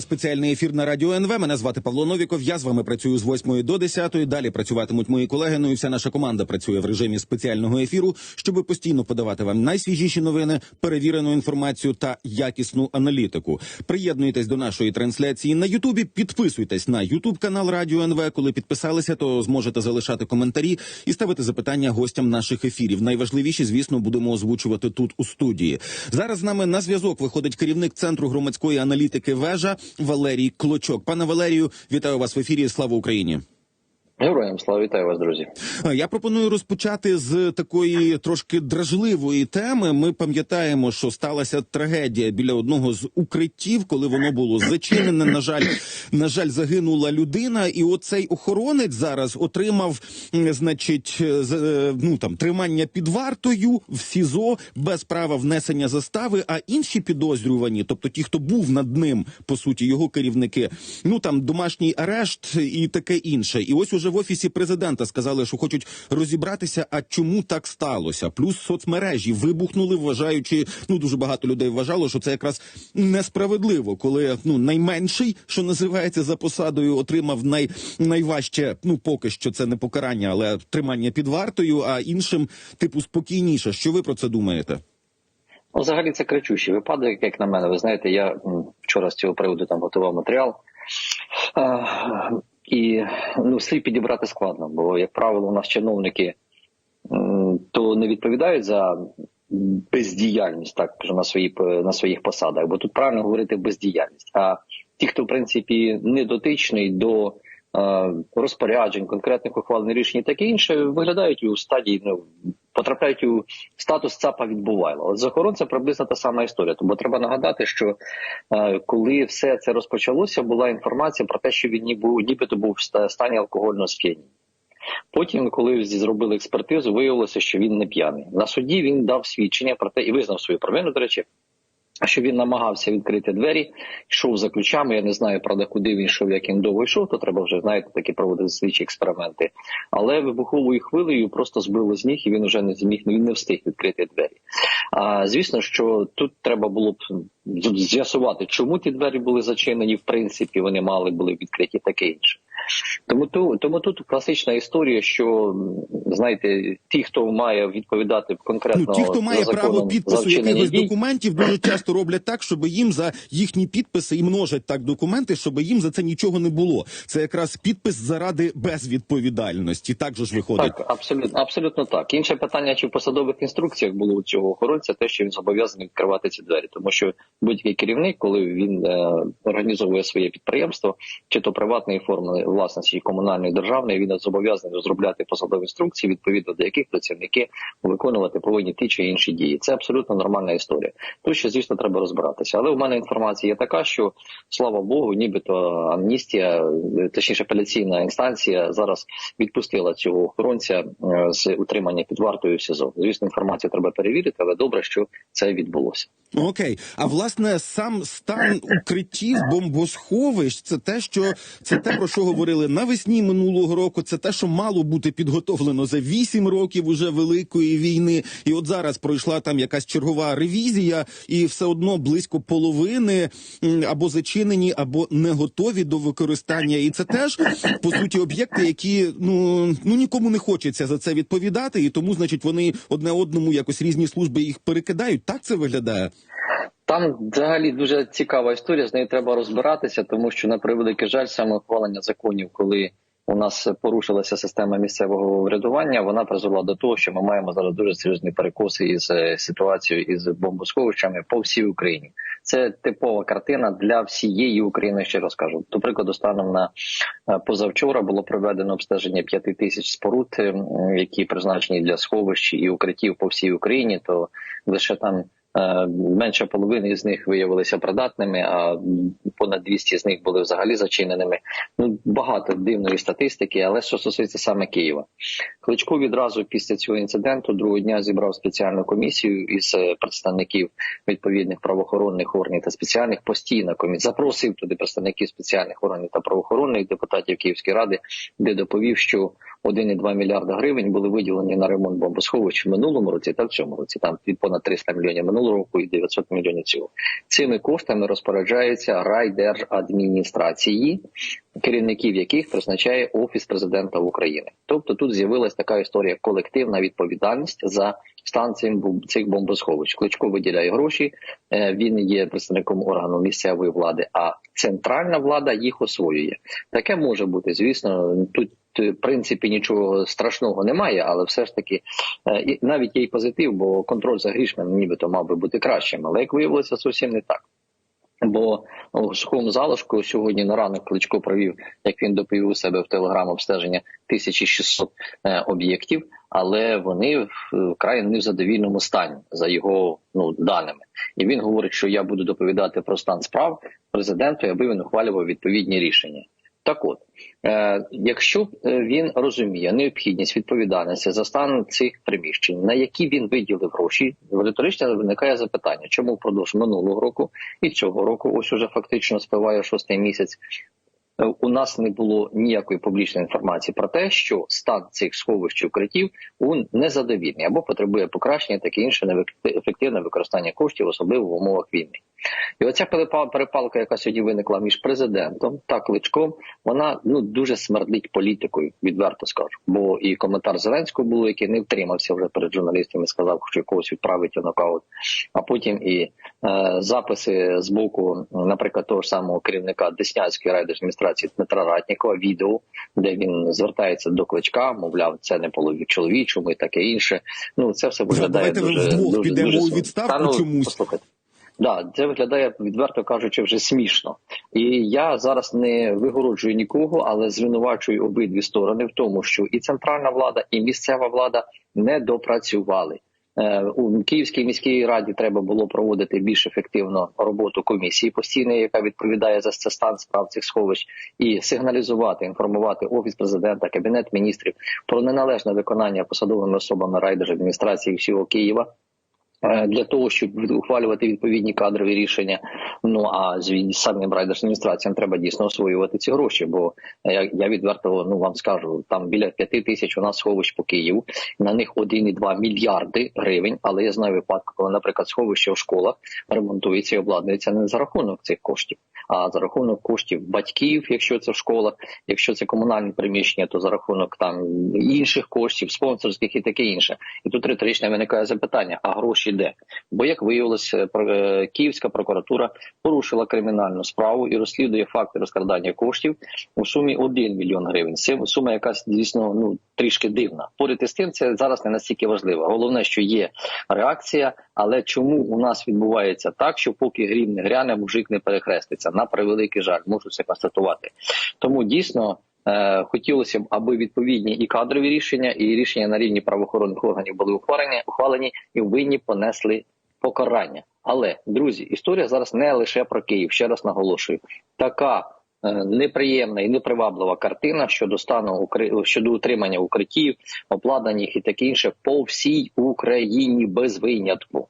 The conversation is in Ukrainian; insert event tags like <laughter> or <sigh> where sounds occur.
Спеціальний ефір на радіо НВ. Мене звати Павло Новіков. Я з вами працюю з 8 до 10. Далі працюватимуть мої колеги. Ну і вся наша команда працює в режимі спеціального ефіру, щоб постійно подавати вам найсвіжіші новини, перевірену інформацію та якісну аналітику. Приєднуйтесь до нашої трансляції на Ютубі. Підписуйтесь на Ютуб канал Радіо НВ. Коли підписалися, то зможете залишати коментарі і ставити запитання гостям наших ефірів. Найважливіші, звісно, будемо озвучувати тут у студії. Зараз з нами на зв'язок виходить керівник центру громадської аналітики вежа Валерій Клочок. Пане Валерію, вітаю вас в ефірі. Слава Україні. Героям слава вітаю вас, друзі. Е, Я пропоную розпочати з такої трошки дражливої теми. Ми пам'ятаємо, що сталася трагедія біля одного з укриттів, коли воно було зачинене. На жаль, на жаль, загинула людина, і оцей охоронець зараз отримав, значить, е, е, ну там тримання під вартою в СІЗО без права внесення застави. А інші підозрювані, тобто ті, хто був над ним, по суті, його керівники, ну там домашній арешт і таке інше. І ось уже в офісі президента сказали, що хочуть розібратися, а чому так сталося. Плюс соцмережі вибухнули, вважаючи, ну дуже багато людей вважало, що це якраз несправедливо, коли ну найменший, що називається за посадою, отримав най, найважче. Ну поки що це не покарання, але тримання під вартою, а іншим типу спокійніше. Що ви про це думаєте? Ну, взагалі це кричущий випадок, як на мене. Ви знаєте, я вчора з цього приводу там готував матеріал. І ну, слід підібрати складно, бо, як правило, у нас чиновники то не відповідають за бездіяльність, так на свої на своїх посадах, бо тут правильно говорити бездіяльність. А ті, хто в принципі не дотичний до е, розпоряджень, конкретних ухвалень рішень і таке інше, виглядають у стадії, ну потрапляють у статус ЦАПа відбувайло. От з охоронця приблизно та сама історія. Тому треба нагадати, що е, коли все це розпочалося, була інформація про те, що він ніби, нібито був в стані алкогольного сп'яніння. Потім, коли зробили експертизу, виявилося, що він не п'яний. На суді він дав свідчення про те і визнав свою провину, до речі. Що він намагався відкрити двері, йшов за ключами. Я не знаю, правда, куди він йшов, як він довго йшов, то треба вже знаєте, такі проводити слідчі експерименти. Але вибуховою хвилею просто збило з ніг, і він вже не зміг, він не встиг відкрити двері. А звісно, що тут треба було б з'ясувати, чому ті двері були зачинені. В принципі, вони мали були відкриті, таке інше. Тому ту, тому тут класична історія, що знаєте, ті, хто має відповідати конкретно Ну, ті, хто має за право законом підпису якихось дій, документів, дуже <clears throat> часто роблять так, щоб їм за їхні підписи і множать так документи, щоб їм за це нічого не було. Це якраз підпис заради безвідповідальності. Так же ж виходить. Так, абсолютно, абсолютно так. Інше питання, чи в посадових інструкціях було у цього охоронця, те, що він зобов'язаний відкривати ці двері, тому що будь-який керівник, коли він е, організовує своє підприємство, чи то приватної форми власності, комунальної державної, він зобов'язаний розробляти посадові інструкції, відповідно до яких працівники виконувати повинні ті чи інші дії. Це абсолютно нормальна історія. Тут ще, звісно, треба розбиратися. Але у мене інформація є така, що слава Богу, нібито амністія, точніше апеляційна інстанція зараз відпустила цього охоронця е, з утримання під вартою в СІЗО. Звісно, інформацію треба перевірити, але добре, що це відбулося. Окей, а власне сам стан укриттів бомбосховищ це те, що це те, про що говорили навесні минулого року. Це те, що мало бути підготовлено за вісім років уже великої війни. І от зараз пройшла там якась чергова ревізія, і все одно близько половини або зачинені, або не готові до використання. І це теж по суті об'єкти, які ну ну нікому не хочеться за це відповідати, і тому, значить, вони одне одному якось різні служби їх перекидають. Так це виглядає. Там взагалі дуже цікава історія. З нею треба розбиратися, тому що на превеликий жаль, саме ухвалення законів, коли у нас порушилася система місцевого врядування, вона призвела до того, що ми маємо зараз дуже серйозні перекоси із е, ситуацією із бомбосховищами по всій Україні. Це типова картина для всієї України. Ще раз кажу. До прикладу, станом на е, позавчора було проведено обстеження 5 тисяч споруд, е, які призначені для сховищ і укриттів по всій Україні. То лише там Менше половини з них виявилися придатними, а понад 200 з них були взагалі зачиненими. Ну багато дивної статистики, але що стосується саме Києва, Кличко відразу після цього інциденту другого дня зібрав спеціальну комісію із е, представників відповідних правоохоронних органів та спеціальних постійна комісія. Запросив туди представників спеціальних органів та правоохоронних депутатів Київської ради, де доповів, що 1,2 мільярда гривень були виділені на ремонт бомбосховищ в минулому році та в цьому році. Там понад 300 мільйонів минулого року і 900 мільйонів цього. Цими коштами розпоряджається райдержадміністрації, керівників яких призначає офіс президента України. Тобто тут з'явилась така історія колективна відповідальність за стан цих бомбосховищ. Кличко виділяє гроші. е, Він є представником органу місцевої влади, а центральна влада їх освоює. Таке може бути, звісно. Тут е, в принципі нічого страшного немає, але все ж таки е, навіть є й позитив, бо контроль за грішми нібито мав би бути кращим. Але як виявилося, зовсім не так. Бо у сухому залишку сьогодні на ранок Кличко провів, як він доповів у себе в телеграм обстеження 1600 е, об'єктів, але вони вкрай не в вкрай незадовільному стані за його ну даними. І він говорить, що я буду доповідати про стан справ президенту, аби він ухвалював відповідні рішення. Так от, е, якщо е, він розуміє необхідність відповідальності за стан цих приміщень, на які він виділив гроші, риторично виникає запитання, чому впродовж минулого року і цього року, ось уже фактично спливає шостий місяць. Е, У нас не було ніякої публічної інформації про те, що стан цих сховищ укриттів він незадовільний або потребує покращення, таке інше неефективне використання коштів, особливо в умовах війни. І оця перепа- перепалка, яка сьогодні виникла між президентом та кличком, вона ну дуже смердить політикою, відверто скажу. Бо і коментар Зеленського був, який не втримався вже перед журналістами, сказав, що когось відправить у нокаут. А потім і е, записи з боку, наприклад, того ж самого керівника Деснянської райдержадміністрації Дмитра Ратнікова, відео, де він звертається до кличка, мовляв, це не по чоловічому і таке інше. Ну це все виглядає давайте дуже, вдвох дуже, підемо дуже у відставку Та, ну, чомусь. Послухайте. Да, це виглядає відверто кажучи, вже смішно. І я зараз не вигороджую нікого, але звинувачую обидві сторони в тому, що і центральна влада, і місцева влада не допрацювали. Е, У Київській міській раді треба було проводити більш ефективно роботу комісії постійної, яка відповідає за це стан справ цих сховищ, і сигналізувати, інформувати офіс президента, кабінет міністрів про неналежне виконання посадовими особами райдержадміністрації всього Києва для того, щоб ухвалювати відповідні кадрові рішення. Ну а з самим райдержадміністраціям треба дійсно освоювати ці гроші. Бо е, я, я відверто ну вам скажу, там біля п'яти тисяч у нас сховищ по Києву. На них 1,2 мільярди гривень. Але я знаю випадку, коли, наприклад, сховище в школах ремонтується і обладнується не за рахунок цих коштів, а за рахунок коштів батьків, якщо це в школах, якщо це комунальні приміщення, то за рахунок там інших коштів, спонсорських і таке інше. І тут риторично виникає запитання: а гроші де? Бо як виявилося, про- е, Київська прокуратура порушила кримінальну справу і розслідує факти розкрадання коштів у сумі 1 мільйон гривень. Це сума, якась дійсно ну трішки дивна. Поряд із тим, це зараз не настільки важливо. Головне, що є реакція, але чому у нас відбувається так, що поки грім не гряне, мужик не перехреститься? На превеликий жаль, можу це констатувати. Тому дійсно. е, Хотілося б, аби відповідні і кадрові рішення, і рішення на рівні правоохоронних органів були ухвалені, ухвалені і винні понесли покарання. Але друзі, історія зараз не лише про Київ. Ще раз наголошую, така е, неприємна і неприваблива картина щодо стану щодо утримання укриттів, обладнань їх і таке інше по всій Україні без винятку.